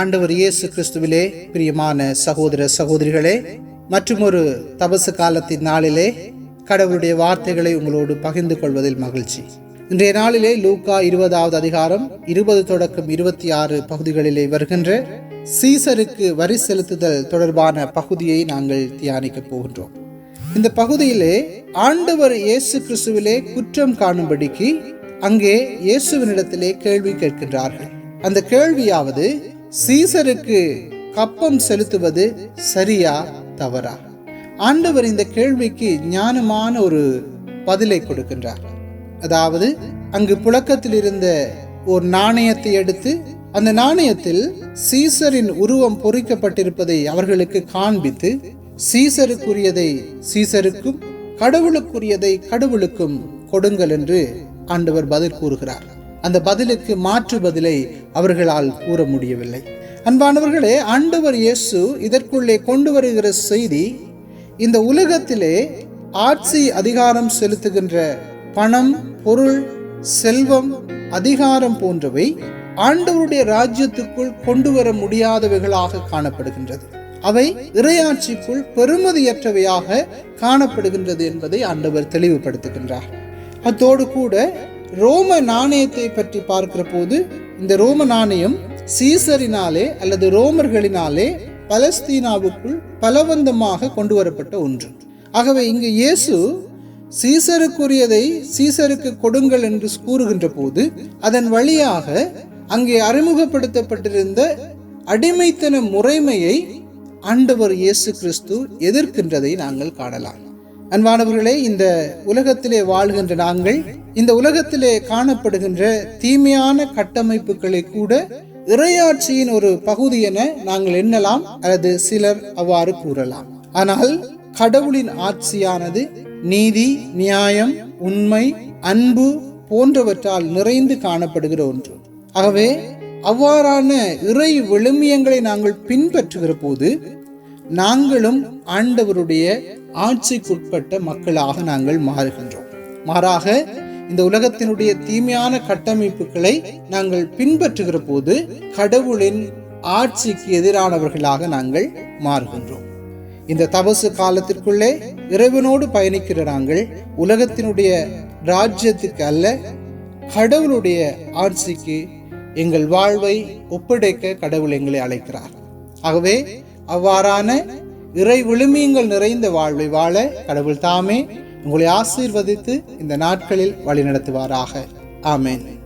ஆண்டவர் இயேசு கிறிஸ்துவிலே பிரியமான சகோதர சகோதரிகளே மற்றும் ஒரு தபசு காலத்தின் நாளிலே கடவுளுடைய வார்த்தைகளை உங்களோடு பகிர்ந்து கொள்வதில் மகிழ்ச்சி. இன்றைய நாளிலே லூக்கா இருபதாவது அதிகாரம் இருபது தொடக்கம் இருபத்தி ஆறு பகுதிகளிலே வருகின்ற சீசருக்கு வரி செலுத்துதல் தொடர்பான பகுதியை நாங்கள் தியானிக்கப் போகின்றோம். இந்த பகுதியிலே ஆண்டவர் இயேசு கிறிஸ்துவிலே குற்றம் காணும்படிக்கு அங்கே இயேசுவினிடத்திலே கேள்வி கேட்கின்றார்கள். அந்த கேள்வியாவது சீசருக்கு கப்பம் செலுத்துவது சரியா தவறா? ஆண்டவர் இந்த கேள்விக்கு ஞானமான ஒரு பதிலை கொடுக்கின்றார். அதாவது அங்கு புழக்கத்தில் இருந்த ஒரு நாணயத்தை எடுத்து அந்த நாணயத்தில் சீசரின் உருவம் பொறிக்கப்பட்டிருப்பதை அவர்களுக்கு காண்பித்து சீசருக்குரியதை சீசருக்கும் கடவுளுக்குரியதை கடவுளுக்கும் கொடுங்கள் என்று ஆண்டவர் பதில் கூறுகிறார். அந்த பதிலுக்கு மாற்று பதிலை அவர்களால் கூற முடியவில்லை. அன்பானவர்களே ஆண்டவர் இயேசு இதற்குள்ளே கொண்டு வருகிற செய்தி இந்த உலகத்திலே ஆட்சி அதிகாரம் செலுத்துகின்ற பணம் பொருள் செல்வம் அதிகாரம் போன்றவை ஆண்டவருடைய ராஜ்யத்துக்குள் கொண்டு வர முடியாதவைகளாக காணப்படுகின்றது. அவை இறையாட்சிக்குள் பெருமதியற்றவையாக காணப்படுகின்றது என்பதை ஆண்டவர் தெளிவுபடுத்துகின்றார். அத்தோடு கூட ரோம நாணயத்தை பற்றி பார்க்கிற போது இந்த ரோம நாணயம் சீசரினாலே அல்லது ரோமர்களினாலே பலஸ்தீனாவுக்குள் பலவந்தமாக கொண்டு வரப்பட்ட ஒன்று. ஆகவே இங்கு இயேசு சீசருக்குரியதை சீசருக்கு கொடுங்கள் என்று கூறுகின்ற போது அதன் வழியாக அங்கே அறிமுகப்படுத்தப்பட்டிருந்த அடிமைத்தன முறைமையை ஆண்டவர் இயேசு கிறிஸ்து எதிர்க்கின்றதை நாங்கள் காணலாம். அன்பானவர்களே இந்த உலகத்திலே வாழ்கின்ற நாங்கள் இந்த உலகத்திலே காணப்படுகின்ற தீமையான கட்டமைப்புகளை கூட இறையாட்சியின் ஒரு பகுதி என நாங்கள் எண்ணலாம் அல்லது சிலர் அவ்வாறு கூறலாம். ஆனால் கடவுளின் ஆட்சியானது நீதி நியாயம் உண்மை அன்பு போன்றவற்றால் நிறைந்து காணப்படுகிற ஒன்று. ஆகவே அவ்வாறான இறை விழுமியங்களை நாங்கள் பின்பற்றுகிற போது நாங்களும் ஆண்டவருடைய ஆட்சிக்குட்பட்ட மக்களாக நாங்கள் மாறுகின்றோம். மாறாக இந்த உலகத்தினுடைய தீமையான கட்டமைப்புகளை நாங்கள் பின்பற்றுகிற போது கடவுளின் ஆட்சிக்கு எதிரானவர்களாக நாங்கள் மாறுகின்றோம். இந்த தபசு காலத்திற்குள்ளே இறைவனோடு பயணிக்கிற நாங்கள் உலகத்தினுடைய ராஜ்யத்துக்கு அல்ல கடவுளுடைய ஆட்சிக்கு எங்கள் வாழ்வை ஒப்படைக்க கடவுள் எங்களை அழைக்கிறார். ஆகவே அவ்வாறான இறை விழுமியங்கள் நிறைந்த வாழ்வை வாழ கடவுள் தாமே உங்களை ஆசீர்வதித்து இந்த நாட்களில் வழிநடத்துவாராக. ஆமேன்.